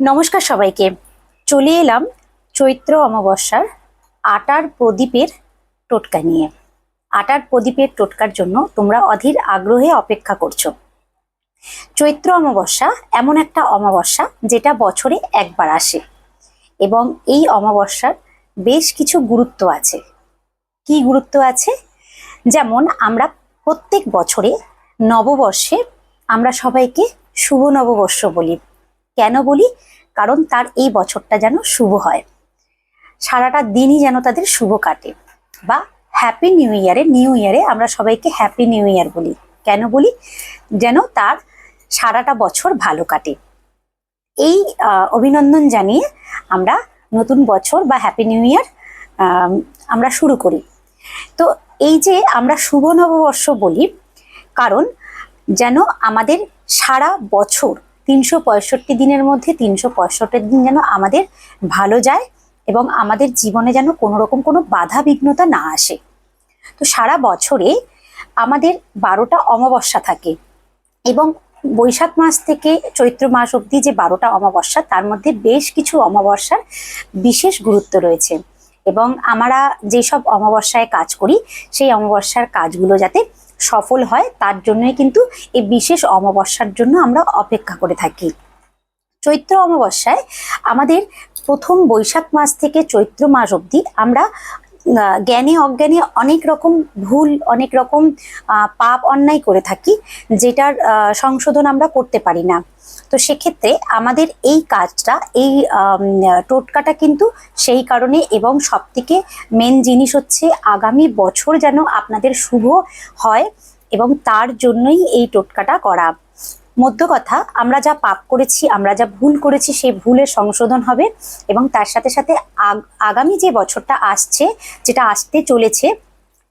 নমস্কার সবাইকে। চলে এলাম চৈত্র অমাবস্যার আটার প্রদীপের টোটকা নিয়ে। আটার প্রদীপের টোটকার জন্য তোমরা অধীর আগ্রহে অপেক্ষা করছ। চৈত্র অমাবস্যা এমন একটা অমাবস্যা যেটা বছরে একবার আসে এবং এই অমাবস্যার বেশ কিছু গুরুত্ব আছে। কি গুরুত্ব আছে? যেমন আমরা প্রত্যেক বছরে নববর্ষে আমরা সবাইকে শুভ নববর্ষ বলি। কেন বলি? কারণ তার এই বছরটা যেন শুভ হয়। সারাটা দিনই যেন তাদের শুভ কাটে। বা হ্যাপি নিউ ইয়ারে নিউ ইয়ারে আমরা সবাইকে হ্যাপি নিউ ইয়ার বলি। কেন বলি? যেন তার সারাটা বছর ভালো কাটে। এই অভিনন্দন জানিয়ে আমরা নতুন বছর বা হ্যাপি নিউ ইয়ার আমরা শুরু করি। তো এই যে আমরা শুভ নববর্ষ বলি, কারণ যেন আমাদের সারা বছর তিনশো পঁয়ষট্টি দিনের মধ্যে তিনশো পঁয়ষট্টি দিন যেন আমাদের ভালো যায় এবং আমাদের জীবনে যেন কোনো রকম কোনো বাধা বিঘ্নতা না আসে। তো সারা বছরে আমাদের বারোটা অমাবস্যা থাকে এবং বৈশাখ মাস থেকে চৈত্র মাস অবধি যে বারোটা অমাবস্যা, তার মধ্যে বেশ কিছু অমাবস্যার বিশেষ গুরুত্ব রয়েছে এবং আমরা যেসব অমাবস্যায় কাজ করি, সেই অমাবস্যার কাজগুলো যাতে সফল হয়, তার জন্যই কিন্তু এই বিশেষ অমাবস্যার জন্য আমরা অপেক্ষা করে থাকি। চৈত্র অমাবস্যায় আমাদের প্রথম বৈশাখ মাস থেকে চৈত্র মাস অবধি আমরা জ্ঞানে, অজ্ঞানে অনেক রকম ভুল, অনেক রকম পাপ অন্যায় করে থাকি, যেটার সংশোধন আমরা করতে পারি না। তো সেক্ষেত্রে আমাদের এই কাজটা, এই টোটকাটা কিন্তু সেই কারণে এবং সব থেকে মেন জিনিস হচ্ছে আগামী বছর যেন আপনাদের শুভ হয় এবং তার জন্যই এই টোটকাটা করা। মধ্য কথা, আমরা যা পাপ করেছি, আমরা যা ভুল করেছি, সেই ভুলের সংশোধন হবে এবং তার সাথে সাথে আগ- আগামী যে বছরটা আসছে, যেটা আসতে চলেছে,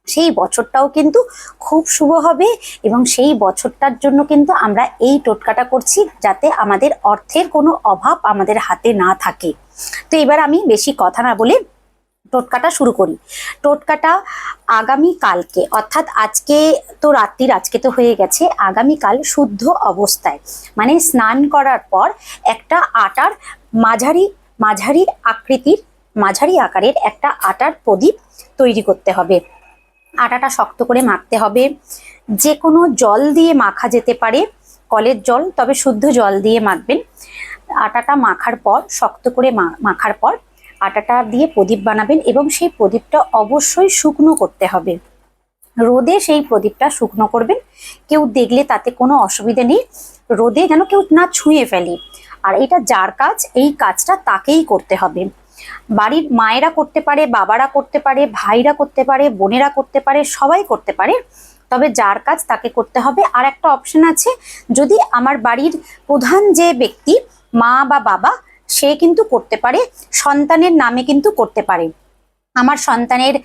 সেই বছরটাও কিন্তু খুব শুভ হবে এবং সেই বছরটার জন্য কিন্তু আমরা এই টোটকাটা করছি যাতে আমাদের অর্থের কোনো অভাব আমাদের হাতে না থাকে। তো এবার আমি বেশি কথা না বলে টোটকাটা শুরু করি। টোটকাটা আগামী কালকে অর্থাৎ আজকে তো রাত্রির, আজকে তো হয়ে গেছে, আগামীকাল শুদ্ধ অবস্থায়। মানে স্নান করার পর একটা আটার মাঝারি মাঝারি আকৃতির, মাঝারি আকারের একটা আটার প্রদীপ তৈরি করতে হবে। আটাটা শক্ত করে মাখতে হবে। যে কোনো জল দিয়ে মাখা যেতে পারে, কলের জল, তবে শুদ্ধ জল দিয়ে মাখবেন। আটাটা মাখার পর, শক্ত করে মাখার পর আটাটা দিয়ে প্রদীপ বানাবেন এবং সেই প্রদীপটা অবশ্যই শুকনো করতে হবে। রোদে সেই প্রদীপটা শুকনো করবেন। কেউ দেখলে তাতে কোনো অসুবিধা নেই। রোদে যেন কেউ না ছুঁয়ে ফেলে। আর এটা যার কাজ, এই কাজটা তাকেই করতে হবে। বাড়ির মায়েরা করতে পারে, বাবারা করতে পারে, ভাইরা করতে পারে, বোনেরা করতে পারে, সবাই করতে পারে। তবে যার কাজ তাকে করতে হবে। আর একটা অপশন আছে, যদি আমার বাড়ির প্রধান যে ব্যক্তি, মা বা বাবা সে কিন্তু করতে পারে, সন্তানের নামে কিন্তু করতে পারে। আমার সন্তানের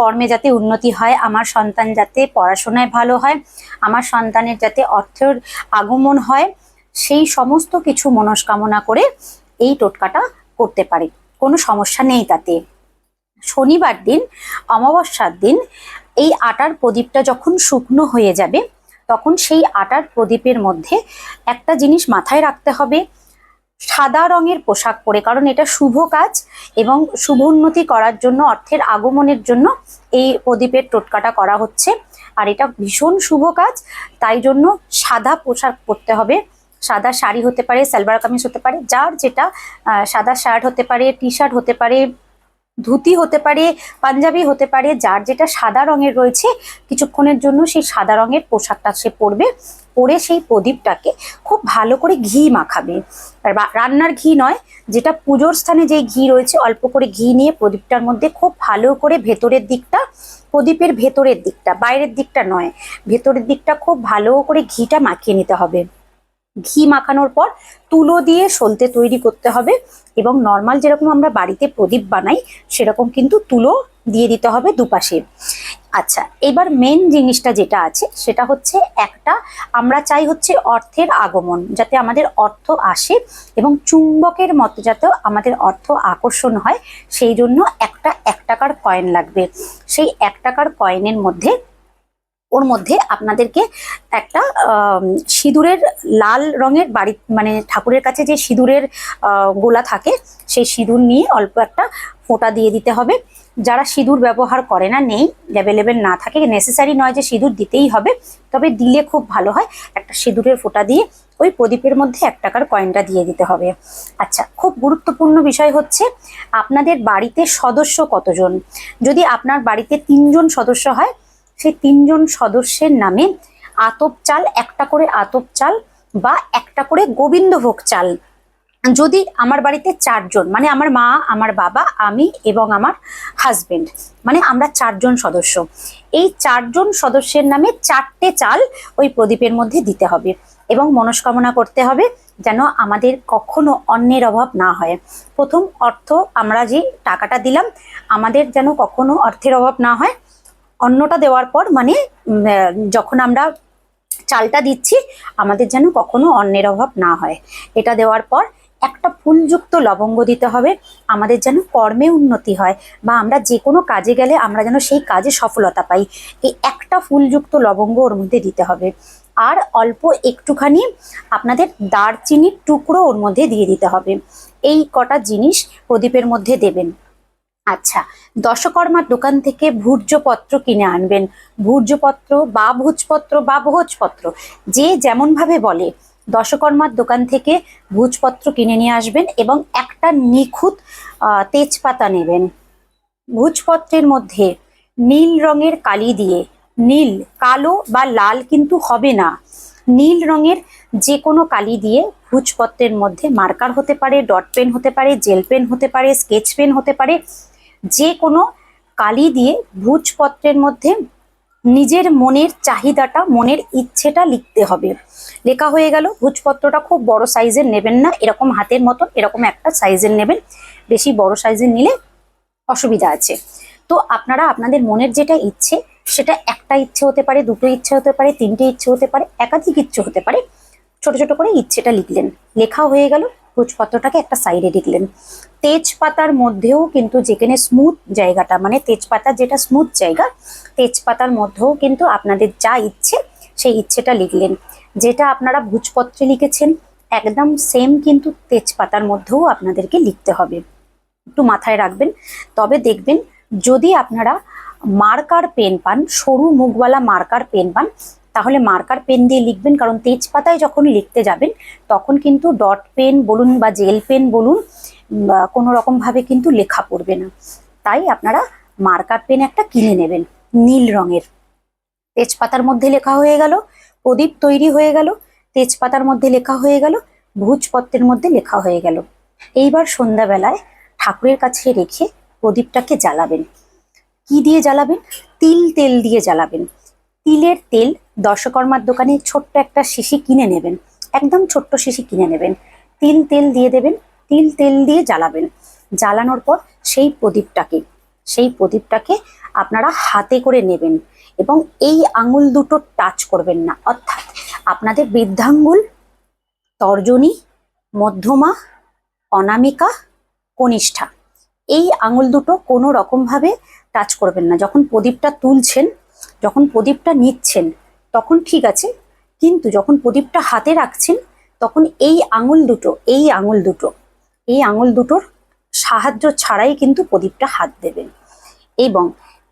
কর্মে যাতে উন্নতি হয়, আমার সন্তান যাতে পড়াশোনায় ভালো হয়, আমার সন্তানের যাতে অর্থের আগমন হয়, সেই সমস্ত কিছু মনস্কামনা করে এই টোটকাটা করতে পারে। কোনো সমস্যা নেই তাতে। শনিবার দিন, অমাবস্যার দিন, এই আটার প্রদীপটা যখন শুকনো হয়ে যাবে, তখন সেই আটার প্রদীপের মধ্যে একটা জিনিস মাথায় রাখতে হবে। সাদা রঙের পোশাক পরে, কারণ এটা শুভ কাজ এবং শুভ উন্নতি করার জন্য, অর্থের আগমনের জন্য এই প্রদীপের টোটকাটা করা হচ্ছে। আর এটা ভীষণ শুভ কাজ, তাই জন্য সাদা পোশাক পরতে হবে। সাদা শাড়ি হতে পারে সালবার কামিজ হতে পারে, যার যেটা সাদা শার্ট হতে পারে টি শার্ট হতে পারে, ধুতি হতে পারে, পাঞ্জাবি হতে পারে, যার যেটা সাদা রঙের রয়েছে, কিছুক্ষণের জন্য সেই সাদা রঙের পোশাকটা সে পরবে। পরে সেই প্রদীপটাকে খুব ভালো করে ঘি মাখাবে। রান্নার ঘি নয়, যেটা পুজোর স্থানে যে ঘি রয়েছে, অল্প করে ঘি নিয়ে প্রদীপটার মধ্যে খুব ভালো করে ভেতরের দিকটা, প্রদীপের ভেতরের দিকটা, বাইরের দিকটা নয়, ভেতরের দিকটা খুব ভালো করে ঘিটা মাখিয়ে নিতে হবে। ঘি মাখানোর পর তুলো দিয়ে সলতে তৈরি করতে হবে এবং নর্মাল যেরকম আমরা বাড়িতে প্রদীপ বানাই, সেরকম কিন্তু তুলো দিয়ে দিতে হবে দুপাশে। আচ্ছা এবার মেন জিনিসটা যেটা আছে, সেটা হচ্ছে একটা, আমরা চাই হচ্ছে অর্থের আগমন, যাতে আমাদের অর্থ আসে এবং চুম্বকের মতো যাতে আমাদের অর্থ আকর্ষণ হয়, সেই জন্য একটা এক টাকার কয়েন লাগবে। সেই এক টাকার কয়েনের মধ্যে, ওর মধ্যে আপনাদেরকে একটা সিঁদুরের লাল রঙের বাড়ি মানে ঠাকুরের কাছে যে সিঁদুরের গোলা থাকে, সেই সিঁদুর নিয়ে অল্প একটা ফোঁটা দিয়ে দিতে হবে। যারা সিঁদুর ব্যবহার করে না, নেই অ্যাভেলেবেল না থাকে নেসেসারি নয় যে সিঁদুর দিতেই হবে, তবে দিলে খুব ভালো হয়। একটা সিঁদুরের ফোঁটা দিয়ে ওই প্রদীপের মধ্যে এক টাকার কয়েনটা দিয়ে দিতে হবে। আচ্ছা খুব গুরুত্বপূর্ণ বিষয় হচ্ছে, আপনাদের বাড়িতে সদস্য কতজন? যদি আপনার বাড়িতে তিনজন সদস্য হয়, সেই তিনজন সদস্যের নামে আতপ চাল, একটা করে আতপ চাল বা একটা করে গোবিন্দভোগ চাল যদি আমার বাড়িতে চারজন মানে আমার মা, আমার বাবা, আমি এবং আমার হাজবেন্ড মানে আমরা চারজন সদস্য, এই চারজন সদস্যের নামে চারটে চাল ওই প্রদীপের মধ্যে দিতে হবে এবং মনস্কামনা করতে হবে যেন আমাদের কখনো অন্যের অভাব না হয়। প্রথম অর্থ আমরা যে টাকাটা দিলাম, আমাদের যেন কখনো অর্থের অভাব না হয়। অন্নটা দেওয়ার পর মানে যখন আমরা চালটা দিচ্ছি, আমাদের যেন কখনো অন্যের অভাব না হয়। এটা দেওয়ার পর একটা ফুলযুক্ত লবঙ্গ দিতে হবে, আমাদের যেন কর্মে উন্নতি হয় বা আমরা যে কোনো কাজে গেলে আমরা যেন সেই কাজে সফলতা পাই। এই একটা ফুলযুক্ত লবঙ্গ ওর মধ্যে দিতে হবে। আর অল্প একটুখানি আপনাদের দারচিনির টুকরো ওর মধ্যে দিয়ে দিতে হবে। এই কটা জিনিস প্রদীপের মধ্যে দেবেন। আচ্ছা দশকর্মার দোকান থেকে ভূর্জপত্র কিনে আনবেন। ভূর্জপত্র বা ভোজপত্র বা ভোজপত্র, যে যেমন ভাবে বলে দশকর্মার দোকান থেকে ভোজপত্র কিনে নিয়ে আসবেন এবং একটা নিখুঁত তেজপাতা নেবেন। ভোজপত্রের মধ্যে নীল রঙের কালি দিয়ে, নীল, কালো বা লাল কিন্তু হবে না। নীল রঙের যে কোনো কালি দিয়ে ভোজপত্রের মধ্যে মার্কার হতে পারে, ডট পেন হতে পারে, জেল পেন হতে পারে, স্কেচ পেন হতে পারে যে কোনো কালি দিয়ে ভোজপত্রের মধ্যে নিজের মনের চাহিদাটা, মনের ইচ্ছেটা লিখতে হবে। লেখা হয়ে গেল, ভোজপত্রটা খুব বড় সাইজের নেবেন না, এরকম হাতের মতন, এরকম একটা সাইজের নেবেন। বেশি বড় সাইজের নিলে অসুবিধা আছে। তো আপনারা আপনাদের মনের যেটা ইচ্ছে, সেটা একটা ইচ্ছে হতে পারে, দুটো ইচ্ছে হতে পারে, তিনটে ইচ্ছে হতে পারে, একাধিক ইচ্ছে হতে পারে, ছোট ছোট করে ইচ্ছেটা লিখলেন। লেখা হয়ে গেল ভোজপত্রটাকে একটা সাইডে লিখলেন তেজপাতার মধ্যেও কিন্তু যেখানে স্মুথ জায়গাটা মানে তেজপাতা যেটা স্মুথ জায়গা, তেজপাতার মধ্যেও কিন্তু আপনাদের যা ইচ্ছে সেই ইচ্ছেটা লিখলেন। যেটা আপনারা ভোজপত্রে লিখেছেন, একদম সেম কিন্তু তেজপাতার মধ্যেও আপনাদেরকে লিখতে হবে। একটু মাথায় রাখবেন। তবে দেখবেন, যদি আপনারা মার্কার পেন পান, সরু মুখওয়ালা মার্কার পেন পান তাহলে মার্কার পেন দিয়ে লিখবেন, কারণ তেজপাতায় যখন লিখতে যাবেন, তখন কিন্তু ডট পেন বলুন বা জেল পেন বলুন কোনো রকমভাবে কিন্তু লেখা পড়বে না। তাই আপনারা মার্কার পেন একটা কিনে নেবেন, নীল রঙের। তেজপাতার মধ্যে লেখা হয়ে গেল, প্রদীপ তৈরি হয়ে গেল, তেজপাতার মধ্যে লেখা হয়ে গেল, ভোজপত্রের মধ্যে লেখা হয়ে গেল। এইবার সন্ধ্যাবেলায় ঠাকুরের কাছে রেখে প্রদীপটাকে জ্বালাবেন। কি দিয়ে জ্বালাবেন? তিল তেল দিয়ে জ্বালাবেন। তিলের তেল দশকর্মার দোকানে ছোট্ট একটা শিশি কিনে নেবেন। একদম ছোট্ট শিশি কিনে নেবেন। তিল তেল দিয়ে দেবেন, তিল তেল দিয়ে জ্বালাবেন। জ্বালানোর পর সেই প্রদীপটাকে সেই প্রদীপটাকে আপনারা হাতে করে নেবেন এবং এই আঙুল দুটো টাচ করবেন না। অর্থাৎ আপনাদের বৃদ্ধাঙ্গুল, তর্জনী, মধ্যমা, অনামিকা, কনিষ্ঠা, এই আঙুল দুটো কোনো রকমভাবে টাচ করবেন না। যখন প্রদীপটা তুলছেন যখন প্রদীপটা নিচ্ছেন, তখন ঠিক আছে, কিন্তু যখন প্রদীপটা হাতে রাখছেন, তখন এই আঙুল দুটো, এই আঙুল দুটো, এই আঙুল দুটোর সাহায্য ছাড়াই কিন্তু প্রদীপটা হাত দেবেন। এবং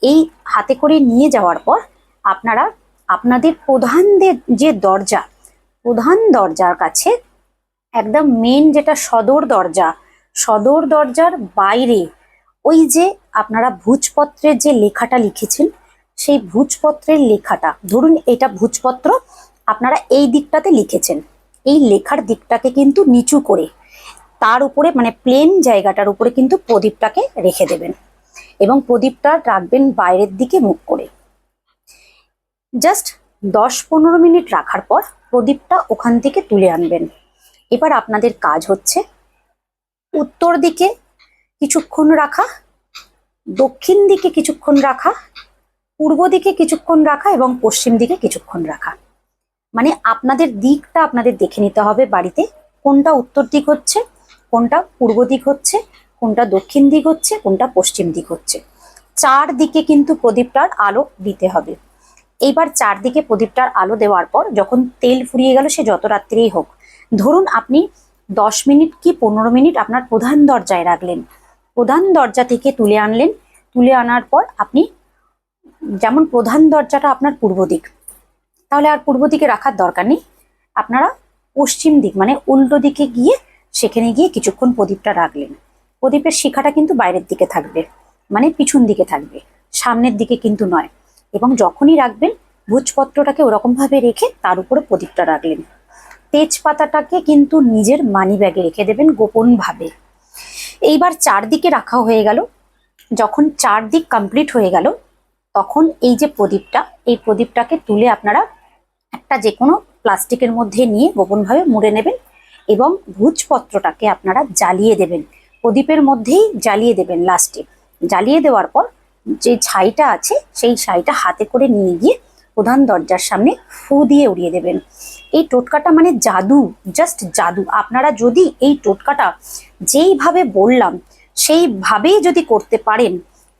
এই হাতে করে নিয়ে যাওয়ার পর আপনারা, আপনাদের প্রধানদের যে দরজা, প্রধান দরজার কাছে একদম মেন যেটা সদর দরজা, সদর দরজার বাইরে ওই যে আপনারা ভোজপত্রের যে লেখাটা লিখেছেন সেই ভোজপত্রের লেখাটা। ধরুন এটা ভোজপত্র আপনারা এই দিকটাতে লিখেছেন। এই লেখার দিকটাকে কিন্তু নিচু করে তার উপরে মানে প্লেন জায়গাটার উপরে কিন্তু প্রদীপটাকে রেখে দেবেন এবং প্রদীপটা রাখবেন বাইরের দিকে মুখ করে। জাস্ট দশ পনেরো মিনিট রাখার পর প্রদীপটা ওখান থেকে তুলে আনবেন। এবার আপনাদের কাজ হচ্ছে উত্তর দিকে কিছুক্ষণ রাখা, দক্ষিণ দিকে কিছুক্ষণ রাখা পূর্ব দিকে কিছুক্ষণ রাখা এবং পশ্চিম দিকে কিছুক্ষণ রাখা। মানে আপনাদের দিকটা আপনাদের দেখে নিতে হবে বাড়িতে, কোনটা উত্তর দিক হচ্ছে, কোনটা পূর্ব দিক হচ্ছে, কোনটা দক্ষিণ দিক হচ্ছে, কোনটা পশ্চিম দিক হচ্ছে। চার দিকে কিন্তু প্রদীপটার আলো দিতে হবে। এইবার চারদিকে প্রদীপটার আলো দেওয়ার পর যখন তেল ফুরিয়ে গেল, সে যত রাত্রেই হোক, ধরুন আপনি দশ মিনিট কি পনেরো মিনিট আপনার প্রধান দরজায় রাখলেন। প্রধান দরজা থেকে তুলে আনলেন। তুলে আনার পর আপনি যেমন প্রধান দরজাটা আপনার পূর্ব দিক, তাহলে আর পূর্ব দিকে রাখার দরকার নেই। আপনারা পশ্চিম দিক মানে উল্টো দিকে গিয়ে সেখানে গিয়ে কিছুক্ষণ প্রদীপটা রাখলেন। প্রদীপের শিখাটা কিন্তু বাইরের দিকে থাকবে মানে পিছন দিকে থাকবে, সামনের দিকে কিন্তু নয়। এবং যখনই রাখবেন, ভোজপত্রটাকে ওরকমভাবে রেখে তার উপরে প্রদীপটা রাখলেন। তেজপাতাটাকে কিন্তু নিজের মানি ব্যাগে রেখে দেবেন গোপনভাবে। এইবার চারদিকে রাখা হয়ে গেল। যখন চারদিক কমপ্লিট হয়ে গেল তখন এই যে প্রদীপটা, এই প্রদীপটাকে তুলে আপনারা একটা যে কোনো প্লাস্টিকের মধ্যে নিয়ে গোপনভাবে মুড়ে নেবেন এবং ভোজপত্রটাকে আপনারা জ্বালিয়ে দেবেন। প্রদীপের মধ্যেই জ্বালিয়ে দেবেন লাস্টে জ্বালিয়ে দেওয়ার পর যে ছাইটা আছে, সেই ছাইটা হাতে করে নিয়ে গিয়ে প্রধান দরজার সামনে ফু দিয়ে উড়িয়ে দেবেন। এই টোটকাটা মানে জাদু জাস্ট জাদু। আপনারা যদি এই টোটকাটা যেইভাবে বললাম, সেইভাবেই যদি করতে পারেন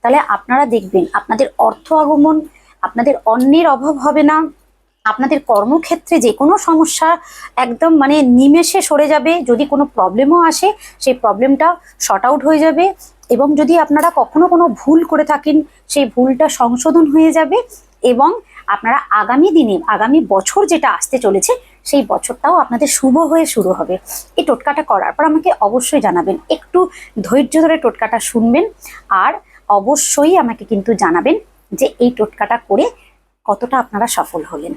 তাহলে আপনারা দেখবেন আপনাদের অর্থ আগমন, আপনাদের অন্যের অভাব হবে না। আপনাদের কর্মক্ষেত্রে যে কোনো সমস্যা একদম মানে নিমেষে সরে যাবে, যদি কোনো প্রবলেমও আসে, সেই প্রবলেমটা শর্ট আউট হয়ে যাবে। এবং যদি আপনারা কখনো কোনো ভুল করে থাকেন, সেই ভুলটা সংশোধন হয়ে যাবে এবং আপনারা আগামী দিনে, আগামী বছর যেটা আসতে চলেছে, সেই বছরটাও আপনাদের শুভ হয়ে শুরু হবে। এই টোটকাটা করার পর আমাকে অবশ্যই জানাবেন। একটু ধৈর্য ধরে টোটকাটা শুনবেন। আর অবশ্যই আমাকে কিন্তু জানাবেন যে এই টোটকাটা করে কতটা আপনারা সফল হলেন।